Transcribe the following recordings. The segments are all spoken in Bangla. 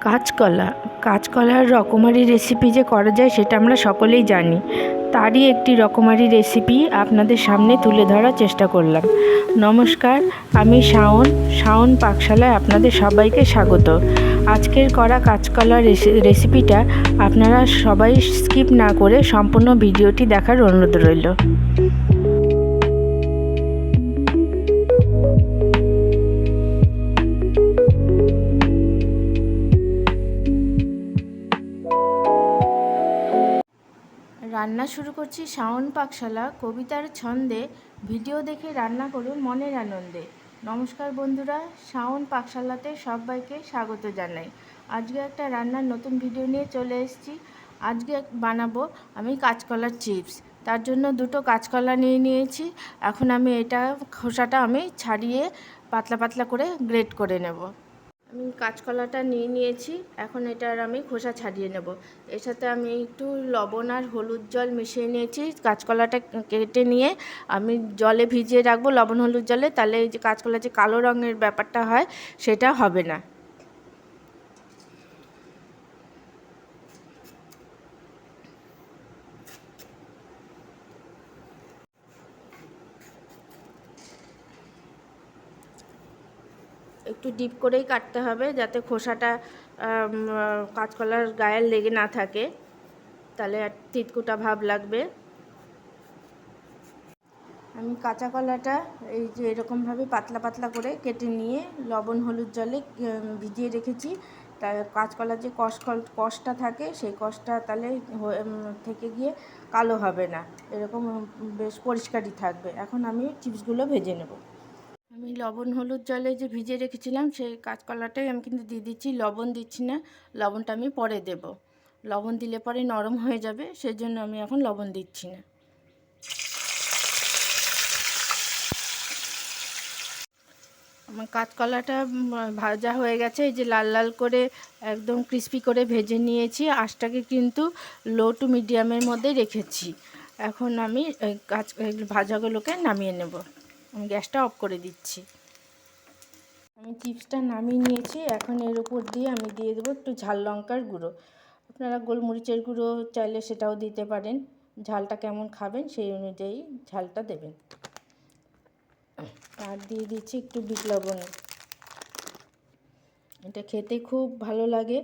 কাঁচকলা। কাঁচকলার রকমারি রেসিপি যে করা যায় সেটা আমরা সকলেই জানি। তারই একটি রকমারি রেসিপি আপনাদের সামনে তুলে ধরার চেষ্টা করলাম। নমস্কার, আমি শাওন। শাওন পাকশালায় আপনাদের সবাইকে স্বাগত। আজকের করা কাঁচকলা রেসি- রেসিপিটা আপনারা সবাই স্কিপ না করে সম্পূর্ণ ভিডিওটি দেখার অনুরোধ রইল। রান্না শুরু করছি শাওন পাকশালা, কবিতার ছন্দে, ভিডিও দেখে রান্না করুন মনের আনন্দে। নমস্কার বন্ধুরা, শাওন পাকশালাতে সবাইকে স্বাগত জানাই। আজকে একটা রান্নার নতুন ভিডিও নিয়ে চলে এসেছি। আজকে বানাবো আমি কাঁচকলার চিপস। তার জন্য দুটো কাঁচকলা নিয়ে নিয়েছি। এখন আমি এটা খোসাটা আমি ছাড়িয়ে পাতলা পাতলা করে গ্রেট করে নেব। আমি কাঁচকলাটা নিয়ে নিয়েছি, এখন এটার আমি খোসা ছাড়িয়ে নেব। এর সাথে আমি একটু লবণ আর হলুদ জল মিশিয়ে নিয়েছি, কাঁচকলাটা কেটে নিয়ে আমি জলে ভিজিয়ে রাখব লবণ হলুদ জলে, তাহলে এই যে কাঁচকলা যে কালো রঙের ব্যাপারটা হয়, সেটা হবে না। একটু ডিপ করেই কাটতে হবে যাতে খোসাটা কাঁচকলার গায়ে লেগে না থাকে। তাহলে আর তিতকুটা ভাব লাগবে। আমি কাঁচা কলাটা এই যে এরকমভাবে পাতলা পাতলা করে কেটে নিয়ে লবণ, হলুদ জলে ভিজিয়ে রেখেছি। তার কাঁচকলার যে কষ, কষটা থাকে সেই কষটা তাহলে থেকে গিয়ে কালো হবে না। এরকম বেশ পরিষ্কারই থাকবে। এখন আমি চিপসগুলো ভেজে নেব। আমি লবণ, হলুদ জলে যে ভিজিয়ে রেখেছিলাম, সেই কাঁচকলাটাই আমি কিন্তু দিয়ে দিচ্ছি। লবণ দিচ্ছি না, লবণটা আমি পরে দেব। লবণ দিলে পরে নরম হয়ে যাবে সেই জন্য আমি এখন লবণ দিচ্ছি না। আমার কাঁচকলাটা ভাজা হয়ে গেছে, এই যে লাল লাল করে একদম ক্রিস্পি করে ভেজে নিয়েছি। আঁচটাকে কিন্তু লো টু মিডিয়ামের মধ্যে রেখেছি। এখন আমি কাঁচ ভাজাগুলোকে নামিয়ে নেব। আমি গ্যাসটা অফ করে দিচ্ছি। আমি চিপসটা নামিয়ে নিয়েছি, এখন এর উপর দিয়ে আমি দিয়ে দেবো একটু ঝাল লঙ্কার গুঁড়ো। আপনারা গোলমরিচের গুঁড়ো চাইলে সেটাও দিতে পারেন, ঝালটা কেমন খাবেন সেই অনুযায়ী ঝালটা দেবেন। আর দিয়ে দিচ্ছি একটু বিট লবণ। এটা খেতে খুব ভালো লাগে।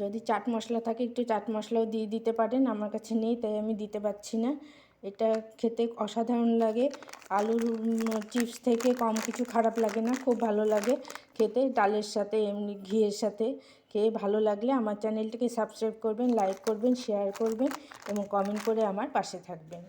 যদি চাট মশলা থাকে একটু চাট মশলাও দিয়ে দিতে পারেন, আমার কাছে নেই, তাই আমি দিতে পারছি না। এটা খেতে অসাধারণ লাগে। আলুর চিপস থেকে কম কিছু খারাপ লাগে না, খুব ভালো লাগে খেতে। ডালের সাথে, এমনি ঘিয়ের সাথে খেয়ে ভালো লাগলে আমার চ্যানেলটিকে সাবস্ক্রাইব করবেন লাইক করবেন শেয়ার করবেন এবং কমেন্ট করে আমার পাশে থাকবেন।